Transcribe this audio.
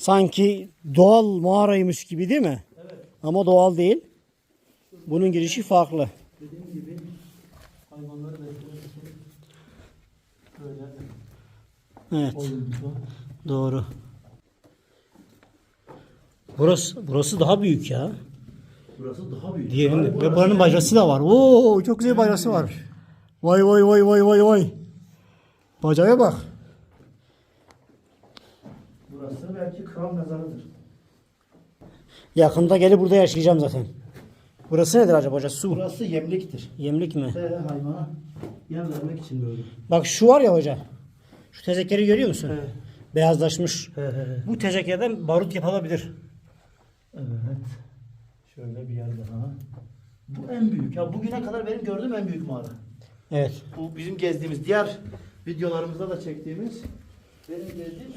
Sanki doğal mağaraymış gibi değil mi? Evet. Ama doğal değil. Bunun girişi farklı. Dediğim gibi hayvanları beslemek için böyle Evet. oyuncu. Doğru. Burası burası daha büyük ya. Burası daha büyük. Diğerinde. Ve buranın bacası da var. Oo çok güzel bacası var. Vay vay vay vay vay vay. Bacaya bak. Burası belki kral mezarıdır. Yakında gelip burada yaşayacağım zaten. Burası nedir acaba hoca? Su. Burası yemliktir. Yemlik mi? Ve hayvana yem vermek için böyle. Bak şu var ya hoca. Şu tezekleri görüyor musun? Evet. Beyazlaşmış. He he he. Bu tezeklerden barut yapılabilir. Evet. Şöyle bir yer daha. Bu en büyük. Ya bugüne kadar benim gördüğüm en büyük mağara. Evet. Bu bizim gezdiğimiz diğer videolarımızda da çektiğimiz benim gezdiğim